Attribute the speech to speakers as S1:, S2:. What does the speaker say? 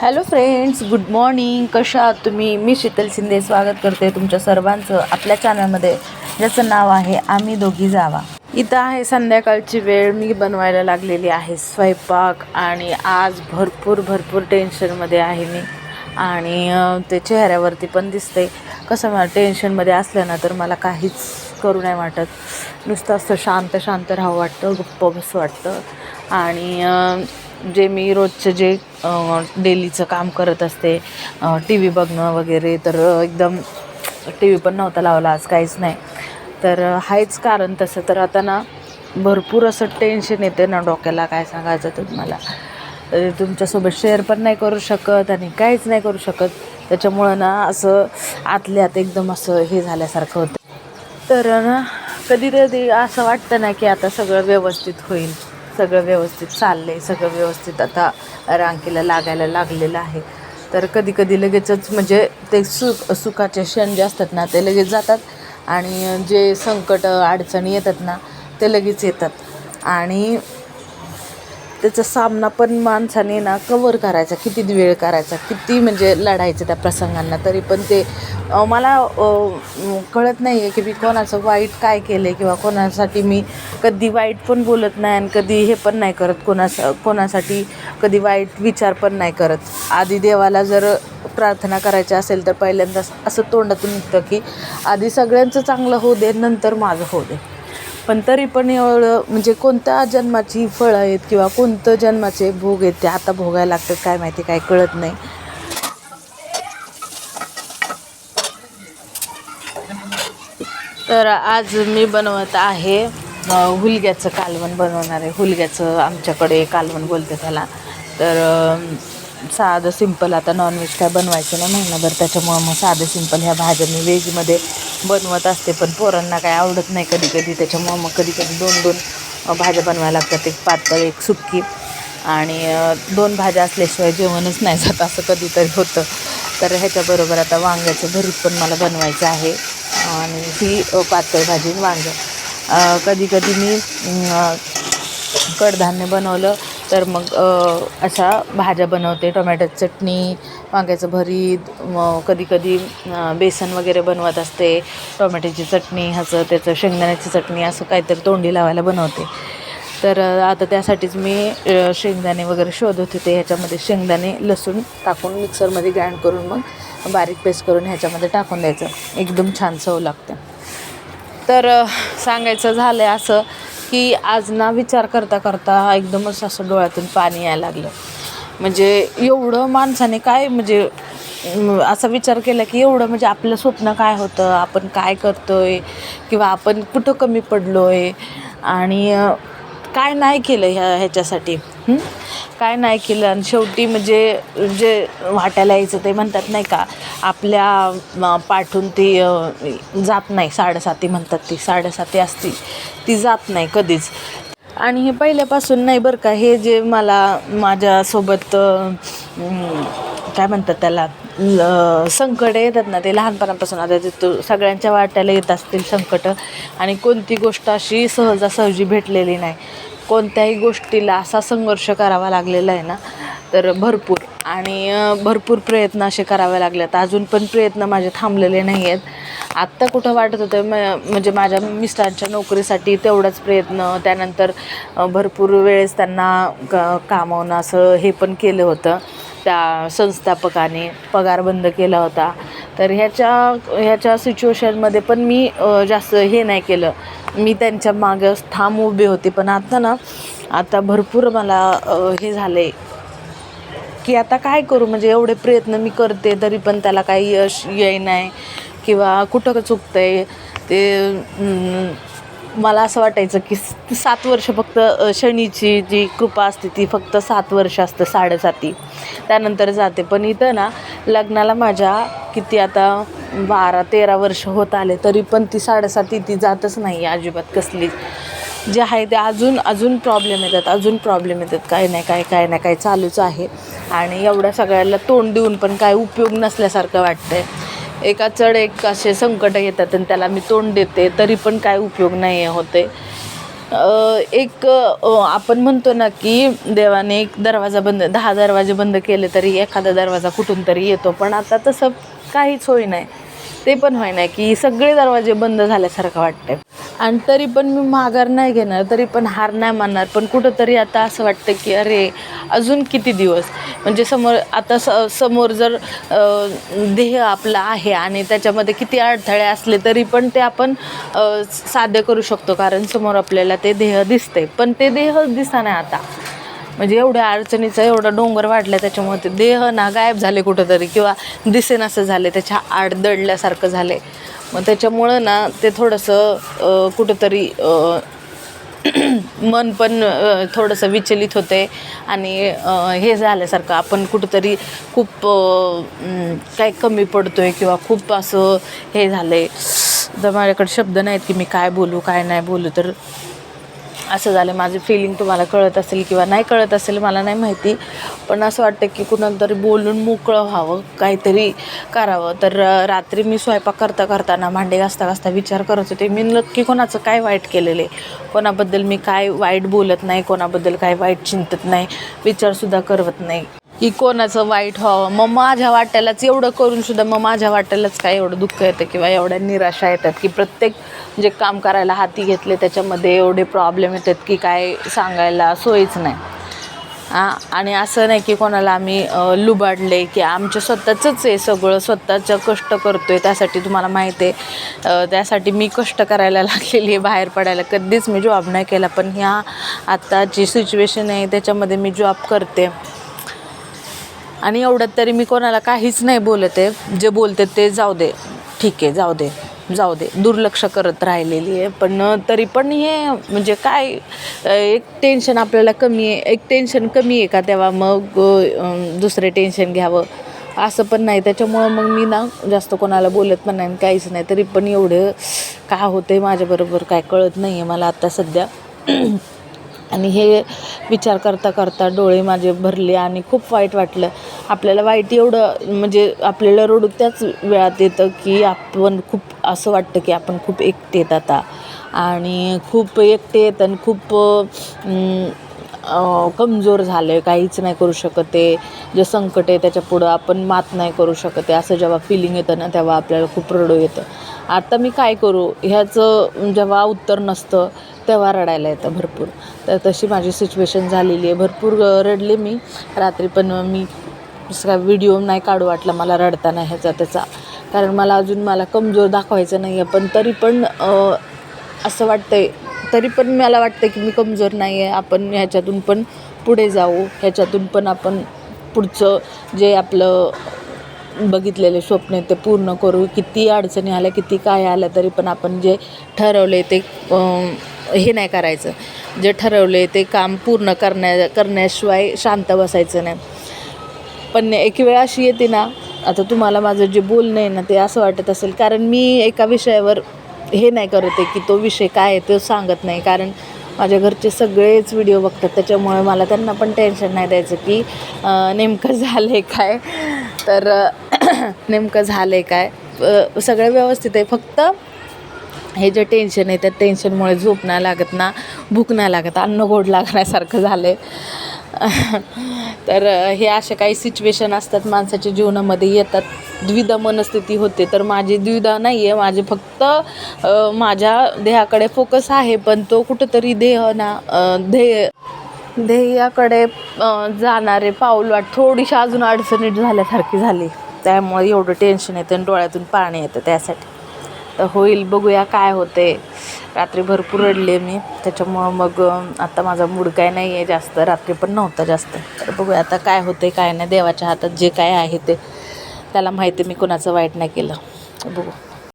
S1: Hello friends good morning कशा आहात तुम्ही? मी शीतल शिंदे. स्वागत करते तुमच्या सर्वांचं आपल्या चॅनलमध्ये ज्याचं नाव आहे आम्ही दोघी जावा. इथं आहे संध्याकाळची वेळ. मी बनवायला लागलेली आहे स्वयंपाक आणि आज भरपूर भरपूर टेन्शनमध्ये आहे मी. आणि ते चेहऱ्यावरती पण दिसते कसं मला टेन्शनमध्ये असलं ना तर मला काहीच करू नाही वाटत. नुसतं असं शांत शांत राहावं वाटतं गप्प बस वाटतं. आणि जे मी रोजचं जे डेलीचं काम करत असते टी व्ही बघणं वगैरे तर एकदम टी व्ही पण नव्हता लावला आज काहीच नाही. तर आहेच कारण तसं. तर आता ना भरपूर असं टेन्शन येते ना डोक्याला काय सांगायचं तुम्हाला तुमच्यासोबत शेअर पण नाही करू शकत आणि काहीच नाही करू शकत. त्याच्यामुळं ना असं आतल्या आत एकदम असं हे झाल्यासारखं होतं. तर ना कधी कधी असं वाटतं ना की आता सगळं व्यवस्थित होईल. सगळं व्यवस्थित चाललं आहे सगळं व्यवस्थित आता रांकेला लागायला लागलेलं आहे. तर कधी कधी लगेचच म्हणजे ते सुख सुखाचे क्षण जे असतात ना ते लगेच जातात आणि जे संकट अडचणी येतात ना ते लगेच येतात. आणि त्याचा सामना पण माणसाने ना कवर करायचा किती वेळ करायचा किती म्हणजे लढायचं त्या प्रसंगांना तरी पण ते मला कळत नाही आहे की मी कोणाचं वाईट काय केलं आहे किंवा कोणासाठी मी कधी वाईट पण बोलत नाही आणि कधी हे पण नाही करत कोणास कोणासाठी कधी वाईट विचार पण नाही करत. आधी देवाला जर प्रार्थना करायची असेल तर पहिल्यांदा असं तोंडातून निघतं की आधी सगळ्यांचं चांगलं होऊ दे नंतर माझं होऊ दे. पण तरी पण एवढं म्हणजे कोणत्या जन्माची फळं आहेत किंवा कोणतं जन्माचे भोग आहेत ते आता भोगायला लागतात काय माहिती काय कळत नाही. तर आज मी बनवत आहे हुलग्याचं कालवण बनवणार आहे. हुलग्याचं आमच्याकडे कालवण बोलते त्याला. तर साधं सिंपल आता नॉनव्हेज काय बनवायचं नाही महिनाभर त्याच्यामुळं मग साधं सिंपल ह्या भाज्या मी व्हेजमध्ये बनवत असते पण पोरांना काय आवडत नाही कधी कधी त्याच्यामुळं मग कधी कधी दोन दोन भाज्या बनवायला लागतात. एक पातळ एक सुक्की आणि दोन भाज्या असल्याशिवाय जेवणच नाही जात असं कधीतरी होतं. तर ह्याच्याबरोबर आता वांग्याचं भरीत पण मला बनवायचं आहे. आणि ही पातळ भाजी वांगं. कधी कधी मी कडधान्य बनवलं. तर मग अशा भाज्या बनवते. टोमॅटोची चटणी वांग्याचं भरीत कधी कधी बेसन वगैरे बनवत असते. टोमॅटोची चटणी ह्याचं त्याचं शेंगदाण्याची चटणी असं काहीतरी तोंडी लावायला बनवते. तर आता त्यासाठीच मी शेंगदाणे वगैरे शोधत होते. ह्याच्यामध्ये शेंगदाणे लसूण टाकून मिक्सरमध्ये ग्राइंड करून मग बारीक पेस्ट करून ह्याच्यामध्ये टाकून द्यायचं. एकदम छान चव लागते. तर सांगायचं झालं आहे असं की आज ना विचार करता करता एकदमच असं डोळ्यातून पाणी यायला लागलं. म्हणजे एवढं माणसाने काय म्हणजे असा विचार केला की एवढं म्हणजे आपलं स्वप्न काय होतं आपण काय करतोय किंवा आपण कुठं कमी पडलो आहे आणि काय नाही केलं ह्या ह्याच्यासाठी? काय नाही केलं. आणि शेवटी म्हणजे जे वाटायला यायचं ते म्हणतात नाही का आपल्या पाठून ती जात नाही. साडेसाती म्हणतात ती. साडेसाती असती. ती जात नाही कधीच. आणि हे पहिल्यापासून नाही बरं का हे जे मला माझ्यासोबत काय म्हणतात त्याला ल- संकट येतात ना ते लहानपणापासून. आता ते सगळ्यांच्या वाट्याला येत असतील संकट आणि कोणती गोष्ट अशी सहजासहजी भेटलेली नाही. कोणत्याही गोष्टीला असा संघर्ष करावा लागलेला आहे ना. तर भरपूर. आणि भरपूर प्रयत्न असे करावे लागलेत. अजून पण प्रयत्न माझे थांबलेले नाही आहेत आत्ता कुठं वाटत होतं म म्हणजे माझ्या मिस्टरांच्या नोकरीसाठी तेवढाच प्रयत्न त्यानंतर भरपूर वेळेस त्यांना क कामावणं असं हे पण केलं होतं. त्या संस्थापकाने पगार बंद केला होता. तर ह्याच्या ह्याच्या सिच्युएशनमध्ये पण मी जास्त हे नाही केलं. मी त्यांच्या मागं ठाम उभे होते. पण आता ना आता भरपूर मला हे झालं आहे की आता काय करू? म्हणजे एवढे प्रयत्न मी करते तरी पण त्याला काही यश येई नाही किंवा कुठं चुकतं आहे ते मला असं वाटायचं की सात वर्ष फक्त शनीची जी कृपा असते ती फक्त सात वर्ष असतं साडेसाती. त्यानंतर जाते. पण इथं ना लग्नाला माझ्या किती आता बारा तेरा वर्ष होत आले तरी पण ती साडेसाती ती जातच नाही अजिबात कसली जे आहे ते अजून अजून प्रॉब्लेम येतात अजून प्रॉब्लेम येतात. काय नाही काय काय नाही काय चालूच आहे. आणि एवढ्या सगळ्याला तोंड देऊन पण काय उपयोग नसल्यासारखं वाटतंय. एका चढ एक असे संकट येतात आणि त्याला मी तोंड देते तरी पण काय उपयोग नाही आहे होते एक आपण म्हणतो ना की देवाने एक दरवाजा बंद दहा दरवाजे बंद केले तरी एखादा दरवाजा कुठून तरी येतो. पण आता तसं काहीच होई नाही ते पण व्हाय नाही की सगळे दरवाजे बंद झाल्यासारखं वाटतंय. आणि तरी पण मी माघार नाही घेणार तरी पण हार नाही मानणार पण कुठंतरी आता असं वाटतं की अरे अजून किती दिवस? म्हणजे समोर आता स समोर जर देह आपला आहे आणि त्याच्यामध्ये किती अडथळे असले तरी पण ते आपण साध्य करू शकतो कारण समोर आपल्याला ते देह दिसते पण ते देह दिसा नाही आता म्हणजे एवढ्या अडचणीचा एवढा डोंगर वाढला त्याच्यामुळे ते देह ना गायब झाले कुठंतरी किंवा दिसेनासं झाले त्याच्या आड दडल्यासारखं झाले मग त्याच्यामुळं ना ते थोडंसं कुठंतरी मन पण थोडंसं विचलित होते आणि हे झाल्यासारखं आपण कुठंतरी खूप काय कमी पडतो आहे किंवा खूप असं हे झालं आहे तर माझ्याकडे शब्द नाहीत की मी काय बोलू काय नाही बोलू तर असं झालं माझी फिलिंग तुम्हाला कळत असेल किंवा नाही कळत असेल मला नाही माहिती. पण असं वाटतं की कुणाला तरी बोलून मोकळं व्हावं काहीतरी करावं. तर रात्री मी स्वयंपाक करता करताना भांडे घासता घासता विचार करत होते मी नक्की कोणाचं काय वाईट केलेलं आहे? कोणाबद्दल मी काय वाईट बोलत नाही कोणाबद्दल काय वाईट चिंतत नाही विचारसुद्धा करत नाही. की कोणाचं वाईट व्हावं? मग माझ्या वाट्यालाच एवढं करून सुद्धा मग माझ्या वाट्यालाच काय एवढं दुःख येतं किंवा एवढ्या निराशा येतात की प्रत्येक जे काम करायला हाती घेतले त्याच्यामध्ये एवढे प्रॉब्लेम येतात की काय सांगायला सोयीच नाही. हां आणि असं नाही की कोणाला आम्ही लुबाडले की आमच्या स्वतःचंच आहे सगळं स्वतःचं कष्ट करतो आहे त्यासाठी तुम्हाला माहिती आहे. त्यासाठी मी कष्ट करायला लागलेली आहे बाहेर पडायला. कधीच मी जॉब नाही केला पण ह्या आत्ताची सिच्युएशन आहे त्याच्यामध्ये मी जॉब करते. आणि एवढ्यात तरी मी कोणाला काहीच नाही बोलत आहे. जे बोलते ते जाऊ दे. ठीक आहे जाऊ दे. जाऊ दे. दुर्लक्ष करत राहिलेली आहे. पण तरी पण हे म्हणजे काय एक टेन्शन आपल्याला कमी आहे. एक टेन्शन कमी आहे का तेव्हा? मग दुसरे टेन्शन घ्यावं. असं पण नाही. त्याच्यामुळं मग मी ना जास्त कोणाला बोलत पण नाही आणि काहीच नाही. तरी पण एवढं का होते माझ्याबरोबर काय कळत नाही आहे मला आत्ता सध्या. आणि हे विचार करता करता डोळे माझे भरले आणि खूप वाईट वाटलं. आपल्याला वाईट एवढं म्हणजे आपल्याला रडू त्याच वेळात येतं की आपण खूप असं वाटतं की आपण खूप एकटे येत आता. आणि खूप एकटे येत आणि खूप कमजोर झालं आहे काहीच नाही करू शकत आहे जे संकट आहे त्याच्या पुढं आपण मात नाही करू शकत आहे. असं जेव्हा फिलिंग येतं ना तेव्हा आपल्याला खूप रडू येतं. आता मी काय करू? ह्याचं जेव्हा उत्तर नसतं तेव्हा रडायला येतं भरपूर. तर तशी माझी सिच्युएशन झालेली आहे. भरपूर रडले मी. रात्री पण मी दुसरा व्हिडिओ नाही काढू वाटला मला रडताना ह्याचा त्याचा. कारण मला अजून मला कमजोर दाखवायचं नाही आहे पण तरी पण असं वाटतंय. तरी पण मला वाटतं की मी कमजोर नाही आहे आपण ह्याच्यातून पण पुढे जाऊ. ह्याच्यातून पण आपण पुढचं जे आपलं बघितलेले स्वप्न ते पूर्ण करू. किती अडचणी आल्या किती काय आल्या तरी पण आपण जे ठरवले ते हे नाही करायचं. जे ठरवले ते काम पूर्ण करण्या करण्याशिवाय शांत बसायचं नाही. पण एक वेळ अशी येते ना आता तुम्हाला माझं जे बोलणं आहे ना ते असं वाटत असेल. कारण मी एका विषयावर हे नाही करत आहे की तो विषय काय आहे तो सांगत नाही. कारण माझ्या घरचे सगळेच व्हिडिओ बघतात त्याच्यामुळे मला त्यांना पण टेन्शन नाही द्यायचं की नेमकं झालं आहे काय? तर नेमकं झालं आहे काय सगळं व्यवस्थित आहे. फक्त हे जे टेन्शन आहे त्या टेन्शनमुळे झोप नाही लागत ना भूक नाही लागत अन्न गोड लागण्यासारखं झालं आहे तर हे अशा काही सिच्युएशन असतात माणसाच्या जीवनामध्ये येतात. द्विधा मनस्थिती होते तर माझी द्विधा नाही आहे माझे फक्त माझ्या देहाकडे फोकस आहे पण तो कुठंतरी देह ना ध्येय ध्येयाकडे जाणारे पाऊल वाट थोडीशी अजून अडचणीत झाल्यासारखी झाली. त्यामुळे एवढं टेन्शन येतं आणि डोळ्यातून पाणी येतं त्यासाठी. तर होईल बघूया काय होते. रात्री भरपूर रडले मी. त्याच्यामुळं मग आता माझा मूड काय नाही आहे जास्त. रात्री पण नव्हता जास्त. तर बघूया आता काय होते काय नाही. देवाच्या हातात जे काय आहे ते त्याला माहिती मी कोणाचं वाईट नाही केलं. बघू.